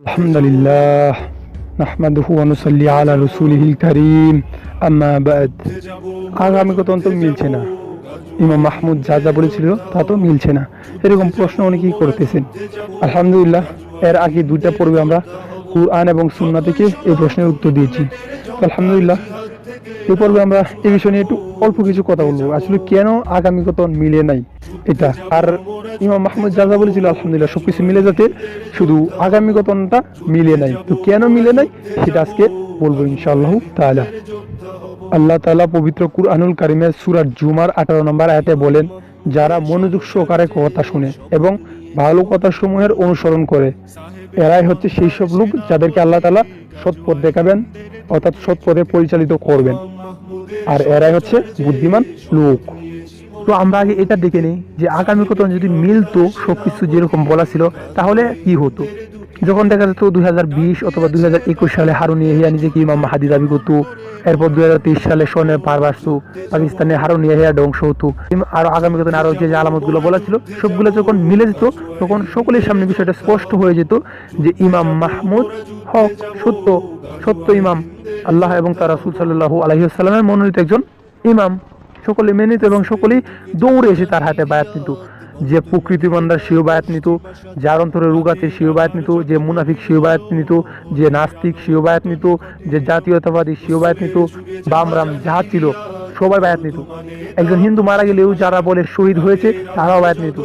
الحمد لله نحمده ونصلي على رسوله الكريم أما بعد আগামী কথা তো মিলছে না ইমাম মাহমুদ যা যা বলেছিল তা তো মিলছে না এরকম প্রশ্ন অনেকেই করতেছেন আলহামদুলিল্লাহ এর আগে দুইটা পর্বে আমরা কুরআন এবং সুন্না থেকে এই প্রশ্নের উত্তর দিয়েছি তো আলহামদুলিল্লাহ এই পর্বে আমরা এই বিষয় নিয়ে একটু অল্প কিছু কথা বলবো আসলে কেন আগামী কথা মিলে নাই এটা আর ইমাম মাহমুদ যা যা বলেছিল, আলহামদুলিল্লাহ, সবকিছু মিলে যাতে শুধু আগামী গঠনটা মিলে নাই। তো কেন মিলে নাই? সেটা আজকে বলব ইনশাআল্লাহ তাআলা। আল্লাহ তাআলা পবিত্র কুরআনুল কারিমের সূরা জুমার আঠারো নম্বর আয়াতে বলেন, যারা মনোযোগ সহকারে কথা শুনে এবং ভালো কথা সমূহের অনুসরণ করে, এরাই হচ্ছে সেই সব লোক যাদেরকে আল্লাহ তালা সৎ পথ দেখাবেন, অর্থাৎ সৎ পথে পরিচালিত করবেন। আর এরাই হচ্ছে বুদ্ধিমান লোক। তো আমরা আগে এটা দেখে নিই যে আগামী কত যদি মিলতো সবকিছু যেরকম বলা ছিল, তাহলে কি হতো? যখন দেখা যেত দুই হাজার বিশ অথবা দুই হাজার একুশ সালে হারুন ইয়াহিয়া নিজেকে ইমাম মাহাদি দাবি করতো, এরপর দুই হাজার তেইশ সালে সনের পার বাসতো পাকিস্তানে হারুন ইয়াহিয়া ধ্বংস হতো। আরও আগামী কত আরও যে আলামতগুলো বলা ছিল, সবগুলো যখন মিলে যেত, তখন সকলের সামনে বিষয়টা স্পষ্ট হয়ে যেত যে ইমাম মাহমুদ হক, সত্য সত্য ইমাম, আল্লাহ এবং তার রাসুল সাল্লাহ আলহিহাস্লামের মনোনীত একজন ইমাম। সকলে মেনে নিত এবং সকলেই দৌড়ে এসে তার হাতে বায়াত নিত। যে প্রকৃতি বান্ধার সেও বায়াত নিত যার অন্তরে রুগাতে সেও বায়াত নিত, যে মুনাফিক সেও বায়াত নিত, যে নাস্তিক সেও বায়াত নিত, যে জাতীয়তাবাদী সেও বায়াত নিত, বামরাম যা ছিল সবাই বায়াত নিত। একজন হিন্দু মারা গেলেও যারা বলে শহীদ হয়েছে, তারাও বায়াত নিত।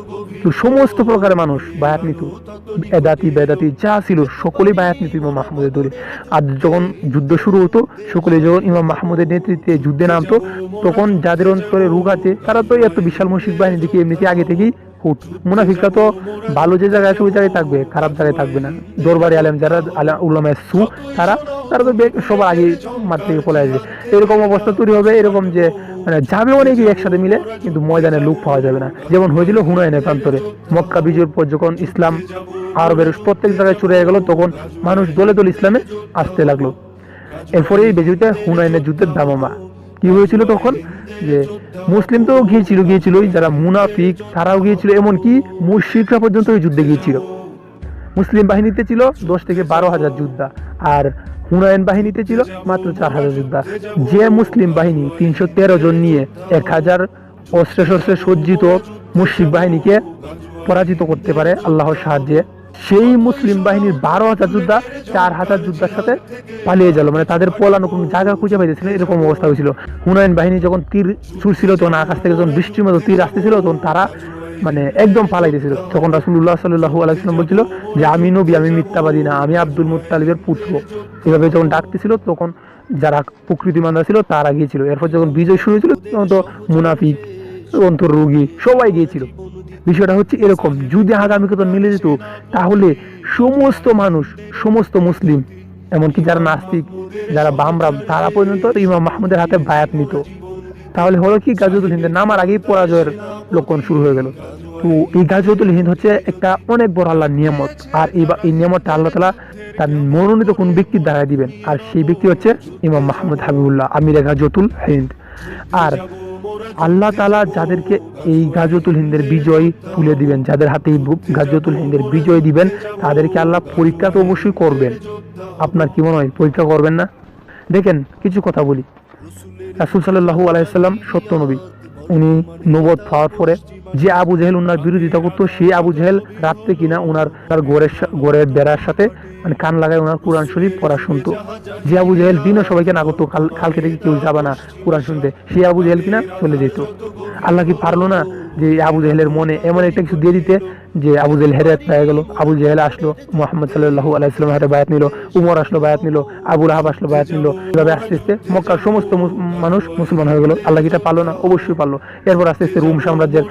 তো সমস্ত প্রকারের মানুষ বায়াত নিত। এদাতি, বেদাতি, যা ছিল, সকলেই বায়াত নিত ইমাম মাহমুদের দলে। আর যখন যুদ্ধ শুরু হতো, সকলে যখন ইমাম মাহমুদের নেতৃত্বে যুদ্ধে নামতো, তখন যাদের অন্তরে রোগ আছে, তারা তো এত বিশাল মুশিক বাহিনী দেখে এমনিতে আগে থেকেই মুনাফিকরা তো ভালো যে জায়গায় আছে, ওই জায়গায় থাকবে, খারাপ জায়গায় থাকবে না। দরবারি আলেম যারা আলেম উল্লামায় সু, তারা তারা তো বে- সবার আগে মাঠ থেকে পলে আসবে। এরকম অবস্থা তৈরি হবে, এরকম যে মানে যাবে অনেকেই একসাথে মিলে, কিন্তু ময়দানে লোক পাওয়া যাবে না। যেমন হয়েছিল হুনায়নের প্রান্তরে মক্কা বিজয়ের পর যখন ইসলাম আরবের প্রত্যেক জায়গায় চলে গেল, তখন মানুষ দলে দলে ইসলামে আসতে লাগল। এরপরে এই বেজুতে হুনাইনের যুদ্ধের দামামা কি হয়েছিল তখন? যে, মুসলিম তো গিয়েছিল গিয়েছিল যারা মুনাফিক, তারাও গিয়েছিল, এমনকি মুশরিকরা পর্যন্ত ওই যুদ্ধে গিয়েছিল। মুসলিম বাহিনীতে ছিল দশ থেকে বারো হাজার যোদ্ধা, আর হুনায়ন বাহিনীতে ছিল মাত্র চার হাজার যোদ্ধা। যে মুসলিম বাহিনী তিনশো তেরো জন নিয়ে এক হাজার অস্ত্রে শস্ত্রে সজ্জিত মুশরিক বাহিনীকে পরাজিত করতে পারে আল্লাহর সাহায্যে। সেই মুসলিম বাহিনীর বারো হাজার যোদ্ধা চার হাজার যোদ্ধার সাথে পালিয়ে গেল। মানে তাদের পলানো কোনো জায়গা খুঁজে পাইতেছিল এরকম অবস্থা হয়েছিল। হুনায়ন বাহিনী যখন তীর ছুটছিল তখন আকাশ থেকে যখন বৃষ্টির মতো তীর আসতেছিল, তখন তারা মানে একদম পালাইতেছিল তখন রাসুল্লাহ সাল্লাহু আলাইসাল্লাম বলছিল যে, আমি নবী, আমি মিথ্যাবাদী না, আমি আব্দুল মুত্তালিবের পুত্র। এভাবে যখন ডাকতেছিল, তখন যারা প্রকৃতি মান্দা ছিল, তারা গিয়েছিল। এরপর যখন বিজয় শুরু হয়েছিল, তখন তো মুনাফিক অন্তর রোগী, সবাই গিয়েছিল। বিষয়টা হচ্ছে এরকম। যদি আগামী কথা মিলে যেত, তাহলে সমস্ত মানুষ, সমস্ত মুসলিম, এমনকি যারা নাস্তিক, যারা বামরাম তারা পর্যন্ত ইমাম মাহমুদের হাতে বায়াত নিত। তাহলে হলো কি গাজুদুল হিন্দের নামার আগেই পরাজয়ের লক্ষণ শুরু হয়ে গেল। তো এই গাজুদুল হিন্দ হচ্ছে একটা অনেক বড় আল্লাহর নিয়ামত। আর এই নিয়ামতটা আল্লাহ তালা তার মনোনীত কোন ব্যক্তির দ্বারা দিবেন? আর সেই ব্যক্তি হচ্ছে ইমাম মাহমুদ হাবিবুল্লাহ, আমির গাজতুল হিন্দ। আর আল্লাহ তালা যাদেরকে এই গাজতুল হিন্দের বিজয় তুলে দিবেন, যাদের হাতে এই গাজতুল হিন্দের বিজয় দিবেন, তাদেরকে আল্লাহ পরীক্ষা তো অবশ্যই করবেন। আপনার কি মনে হয়, পরীক্ষা করবেন না? দেখেন, কিছু কথা বলি। রাসুল সাল্লাহু আলাইসাল্লাম সত্য নবী। উনি নবদ পাওয়ার পরে যে আবু জাহেল ওনার বিরোধিতা করতো, সেই আবু জাহেল রাত্রে কিনা ওনার তার গোড়ের গোড়ের বেড়ার সাথে মানে কান লাগায় ওনার কোরআন শরীফ পড়া শুনতো। যে আবু জাহেল দিনও সবাইকে না করতো, কাল কালকে থেকে কেউ যাবে না কোরআন শুনতে, সেই আবু জাহেল কিনা চলে যেত। আল্লাহ কি পারল না যে আবু জাহেলের মনে এমন একটা কিছু দিয়ে দিতে যে আবু জাহেল হেরে পেয়ে গেল। আবু জাহেল আসলো, মোহাম্মদ সাল্লাহু আলাইসালাম হাতে বায়াত নিল, উমর আসলো বায়াত নিল আবুল আহাব আসলো বায়াত নিল। এভাবে আস্তে আস্তে মক্কার সমস্ত মানুষ মুসলমান হয়ে গেল। আল্লাহ কি এটা পারল না? অবশ্যই পারল। এরপর আস্তে আস্তে রুম সাম্রাজ্যের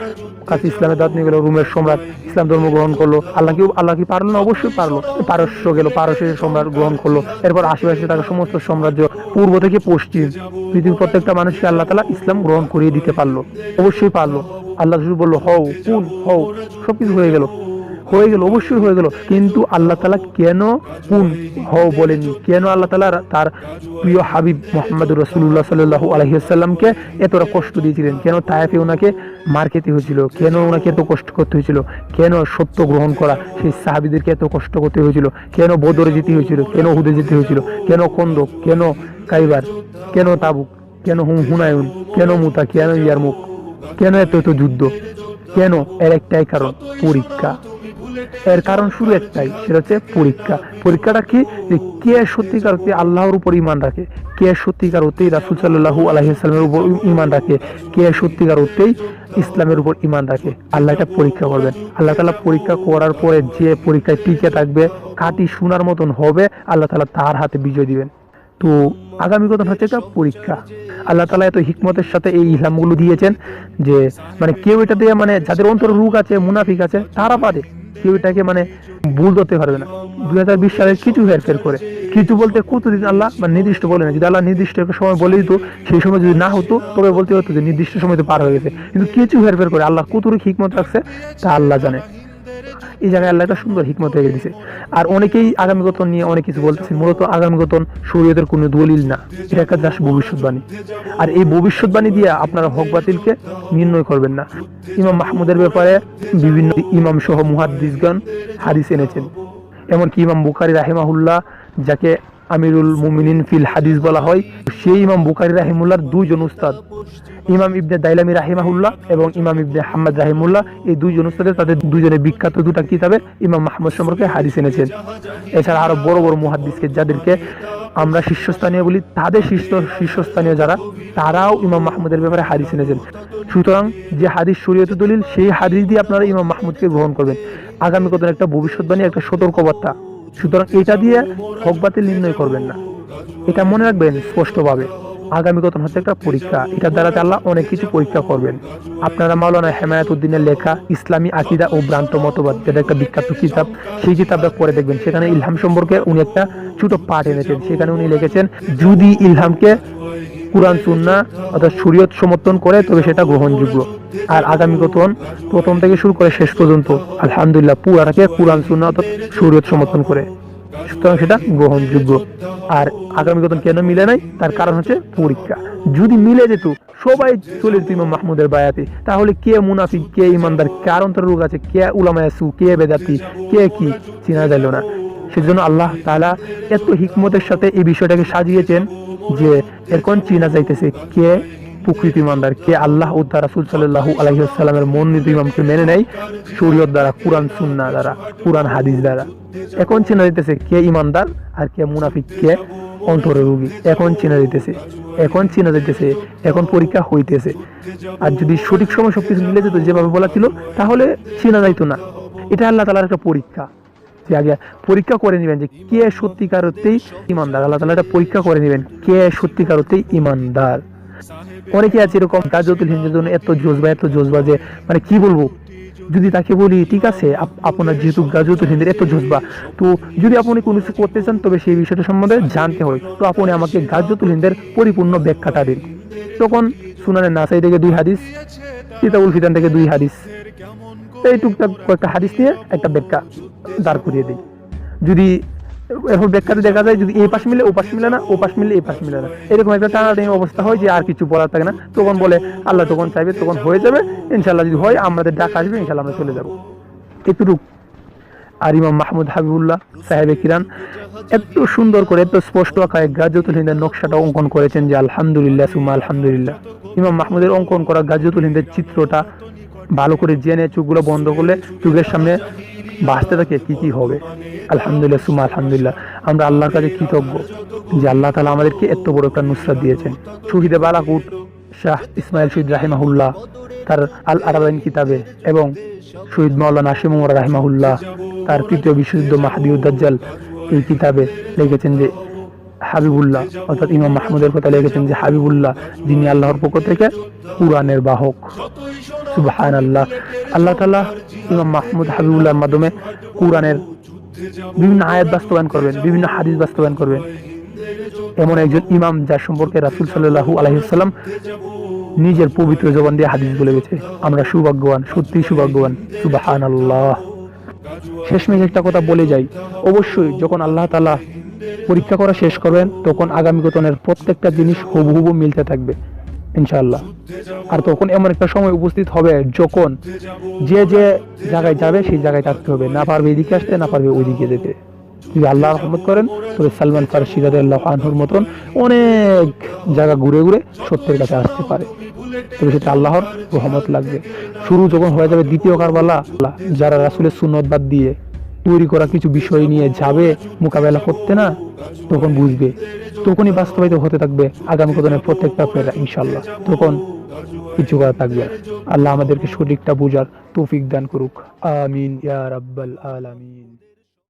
কাছে ইসলামের দাঁত নিয়ে গেল, রুমের সম্রাট ইসলাম ধর্ম গ্রহণ করল। আল্লাহ কি আল্লাহ কি পারল না? অবশ্যই পারল। পারস্য গেল, পারস্যের সম্রাট গ্রহণ করল। এরপর আশেপাশে থাকা সমস্ত সাম্রাজ্য পূর্ব থেকে পশ্চিম, পৃথিবীর প্রত্যেকটা মানুষকে আল্লাহ তালা ইসলাম গ্রহণ করিয়ে দিতে পারল। অবশ্যই পারল। আল্লাহ শুধু বলল, হও কুন হও, সবকিছু হয়ে গেল। হয়ে গেল, অবশ্যই হয়ে গেল। কিন্তু আল্লাহ তালা কেন কোন হও বলেনি কেন আল্লাহ তালা তার প্রিয় হাবিব মোহাম্মদ রসুল্লাহ সাল্লাহু আলহিহাল্লামকে এতটা কষ্ট দিয়েছিলেন? কেন তায়াফে ওনাকে মার খেতে হয়েছিল? কেন ওনাকে এত কষ্ট করতে হয়েছিল? কেন সত্য গ্রহণ করা? সেই সাহাবিদেরকে এত কষ্ট করতে হয়েছিল? কেন বদরে যেতে হয়েছিল? কেন হুদে যেতে হয়েছিল? কেন কন্দক? কেন কাইবার? কেন তাবুক? কেন হুম হুনায়ুন? কেন মুতা? কেন ইয়ারমুখ? কেন এত এত যুদ্ধ? কেন? এর একটাই কারণ, পরীক্ষা। এর কারণ শুরু একটাই, সেটা হচ্ছে পরীক্ষা। পরীক্ষাটা কি? যে কে সত্যিকার অর্থে আল্লাহর উপর ইমান রাখে? কে সত্যিকার অর্থেই রাসুল সাল্লাহু আলহিসাল্লামের উপর ইমান রাখে? কে সত্যিকার অর্থেই ইসলামের উপর ইমান রাখে? আল্লাহ এটা পরীক্ষা করবেন। আল্লাহ তালা পরীক্ষা করার পরে যে পরীক্ষায় টিকে থাকবে কাটি শোনার মতন হবে, আল্লাহ তালা তার হাতে বিজয় দিবেন। তো আগামী কথা হচ্ছে এটা পরীক্ষা। আল্লাহ তালা এত হিকমতের সাথে এই ইসলামগুলো দিয়েছেন যে মানে কেউ এটা দিয়ে মানে যাদের অন্তর রোগ আছে, মুনাফিক আছে, তারা পারে কেউ এটাকে মানে ভুল ধরতে পারবে না। দুই হাজার বিশ সালে কিছু হেরফের করে। কিছু বলতে কতদিন আল্লাহ মানে নির্দিষ্ট বলে না যদি আল্লাহ নির্দিষ্ট একটা সময় বলে দিত, সেই সময় যদি না হতো, তবে বলতে হতো যে নির্দিষ্ট সময় তো পার হয়ে গেছে। কিন্তু কিছু হেরফের করে আল্লাহ কতটুকু হিকমত রাখছে, তা আল্লাহ জানে। এই জায়গায় আল্লাহ একটা সুন্দর হিকমত রেখে দিছে। আর অনেকেই আগামী গতন নিয়ে অনেক কিছু বলতেছেন, মূলত আগামী গতন শরীয়তের কোনো দলিল না। এটা একটা জাস্ট ভবিষ্যৎবাণী। আর এই ভবিষ্যৎবাণী দিয়ে আপনারা হক বাতিলকে নির্ণয় করবেন না। ইমাম মাহমুদের ব্যাপারে বিভিন্ন ইমাম সহ মুহাদ্দিসগণ হাদিস এনেছেন। এমনকি ইমাম বুখারি রাহেমাহুল্লাহ, যাকে আমিরুল মুমিনিন ফিল হাদিস বলা হয়, সেই ইমাম বুখারি রাহিমুল্লাহর দুইজন উস্তাদ। ইমাম ইবনে দাইলামি রাহিমাহুল্লাহ এবং ইমাম ইবনে হাম্মদ রাহিমুল্লাহ, এই দুইজন উস্তাদের তাদের দুজনে বিখ্যাত দুটা কিতাবে ইমাম মাহমুদ সম্পর্কে হাদিস এনেছেন। এছাড়া আরও বড় বড় মুহাদ্দিসকে যাদেরকে আমরা শীর্ষস্থানীয় বলি, তাদের শীর্ষ শীর্ষস্থানীয় যারা, তারাও ইমাম মাহমুদের ব্যাপারে হাদিস এনেছেন। সুতরাং যে হাদিস শরীয়ত দলিল, সেই হাদিস দিয়ে আপনারা ইমাম মাহমুদকে গ্রহণ করবেন। আগামী কত একটা ভবিষ্যৎবাণী, একটা সতর্কবার্তা। সুতরাং এটা দিয়ে হক বাতিল নির্ণয় করবেন না। এটা মনে রাখবেন স্পষ্টভাবে। আগামী হচ্ছে একটা পরীক্ষা। এটার দ্বারা আল্লাহ অনেক কিছু পরীক্ষা করবেন। আপনারা মাওলানা হেমায়াত উদ্দিনের লেখা ইসলামী আকিদা ও ভ্রান্ত মতবাদ, যেটা একটা বিখ্যাত কিতাব, সেই কিতাবটা পরে দেখবেন। সেখানে ইলহাম সম্পর্কে উনি একটা ছোট পাঠ এনেছেন। সেখানে উনি লিখেছেন, যদি ইলহামকে কোরআন সুন্না অর্থাৎ শরীয়ত সমর্থন করে, তবে সেটা গ্রহণযোগ্য। আর আগামী গতন প্রথম থেকে শুরু করে শেষ পর্যন্ত, আলহামদুলিল্লাহ পুরাটাকে কোরআন সুন্না অর্থাৎ শরীয়ত সমর্থন করে। সুতরাং সেটা গ্রহণযোগ্য। আর আগামী গতন কেন মিলে নাই? তার কারণ হচ্ছে পরীক্ষা। যদি মিলে যেত, সবাই চলে যেত ইমাম মাহমুদের বায়াতে। তাহলে কে মুনাফিক, কে ইমানদার, কার অন্তর রোগ আছে, কে উলামায়াসু কে বেদাতি, কে কি, চেনা গেল না। সেজন্য আল্লাহ তাআলা এত হিকমতের সাথে এই বিষয়টাকে সাজিয়েছেন। যে এরকম চিনা যাইতেছে? কে প্রকৃতি ইমানদার কে আল্লাহ তার রাসুল সাল্লাহু আলহিহাস্লামের মনোনীত ইমামকে মেনে নেয়? শরীয়ত দ্বারা, কোরআন সুন্না দ্বারা, কোরআন, হাদিস দ্বারা। এখন চেনা দিতেছে কে ইমানদার আর কে মুনাফিক? কে অন্তরে রোগী এখন চেনা দিতেছে এখন চেনা যাইতেছে? এখন পরীক্ষা হইতেছে? আর যদি সঠিক সময় সবকিছু মিলে যেত, যেভাবে বলা ছিল, তাহলে চেনা যাইতো না। এটা আল্লাহ তালার একটা পরীক্ষা। আগে পরীক্ষা করে নেবেন যে কে সত্যিকার ইমানদার। আল্লাহ তালা এটা পরীক্ষা করে নেবেন কে সত্যিকার ইমানদার। অনেকে আছে এরকম হিন্দের জন্য এত জোজবা এত জোজবা যে মানে কি বলব? যদি তাকে বলি, ঠিক আছে আপনার যেহেতু গাজতুল হিন্দের এত জোজবা তো যদি আপনি কোনো কিছু করতে চান, তবে সেই বিষয়টা সম্বন্ধে জানতে হয় তো আপনি আমাকে গাজতুল হিন্দের পরিপূর্ণ ব্যাখ্যাটা দিন। তখন সুনানের নাসাই থেকে দুই হাদিস, কিতাবুল ফিতান থেকে দুই হাদিস। এই টুকটাক কয়েকটা হাদিস নিয়ে একটা ব্যাখ্যা। দাঁড় করিয়ে দিই। যদি এরপর ব্যাখ্যাতে দেখা যায়, যদি এই পাশ মিলে, ও পাশ মিলে না, ও পাশ মিলে, এই পাশ মিলে না। এরকম একটা টানাটানি অবস্থা হয় যে আর কিছু বলার থাকে না। তখন বলে, আল্লাহ তখন চাইবে, তখন হয়ে যাবে। ইনশাল্লাহ যদি হয়, আমাদের ডাক আসবে ইনশাল্লাহ আমরা চলে যাব। এতটুক। আর ইমাম মাহমুদ হাবিবুল্লাহ, সাহেবে কিরান এত সুন্দর করে, এত স্পষ্ট আকারে গাজতুল হিন্দের নকশাটা অঙ্কন করেছেন যে আলহামদুলিল্লাহ সুমা আলহামদুলিল্লাহ। ইমাম মাহমুদের অঙ্কন করা গাজতুল হিন্দের চিত্রটা ভালো করে জেনে চোখগুলো বন্ধ করলে চোখের সামনে বাঁচতে থাকে কি কি হবে? আলহামদুলিল্লাহ সুমা আলহামদুলিল্লাহ। আমরা আল্লাহর কাছে কৃতজ্ঞ যে আল্লাহ তালা আমাদেরকে এত বড় একটা নুসরাত দিয়েছেন। শহীদে বালাকুট শাহ ইসমাইল শহীদ রাহিমাহুল্লাহ, তার আল আরাবাইন কিতাবে এবং শহীদ মাওলানা নাসিম উমর রাহিমাহুল্লাহ, তার তৃতীয় বিশুদ্ধ মাহাদিউদ্দাজ্জাল এই কিতাবে লিখেছেন যে হাবিবুল্লাহ, অর্থাৎ ইমাম মাহমুদের কথা লিখেছেন যে হাবিবুল্লাহ, যিনি আল্লাহর পক্ষ থেকে কুরআনের বাহক। সুবহান আল্লাহ আল্লাহ ইমাম মাহমুদ হাবিবুল্লাহর মাধ্যমে কুরআনের বিভিন্ন আয়াত বাস্তবায়ন করবেন, বিভিন্ন হাদিস বাস্তবায়ন করবেন। এমন একজন ইমাম যার সম্পর্কে রাসূল সাল্লাল্লাহু আলাইহি সাল্লাম নিজের পবিত্র জবান দিয়ে হাদিস বলে গেছে। আমরা সৌভাগ্যবান সত্যি সৌভাগ্যবান। সুবহানাল্লাহ। শেষমেশ একটা কথা বলে যাই। অবশ্যই যখন আল্লাহ তালা পরীক্ষা করা শেষ করবেন, তখন আগামী গতনের প্রত্যেকটা জিনিস হুবহুবু মিলতে থাকবে। ইনশাআল্লাহ। আর তখন এমন একটা সময় উপস্থিত হবে যখন যে যে জায়গায় যাবে সেই জায়গায় থাকতে হবে। না পারবে এদিকে আসতে, না পারবে ওইদিকে যেতে। যদি আল্লাহ রহমত করেন, তবে সালমান ফারসি আল্লাহ আনহুর মতন অনেক জায়গা ঘুরে ঘুরে সত্যের কাছে আসতে পারে। তবে সেটা আল্লাহর রহমত লাগবে। শুরু যখন হয়ে যাবে দ্বিতীয় কারবালা, যারা রাসুলের সুন্নত বাদ দিয়ে তৈরি করা কিছু বিষয় নিয়ে যাবে মোকাবেলা করতে না তখন বুঝবে। তখনই বাস্তবায়িত হতে থাকবে আগামী কদনের প্রত্যেকটা ফেরা ইনশাল্লাহ তখন কিছু করা থাকবে। আল্লাহ আমাদেরকে সঠিকটা বোঝার তৌফিক দান করুক। আমিন ইয়া রাব্বাল আলামিন।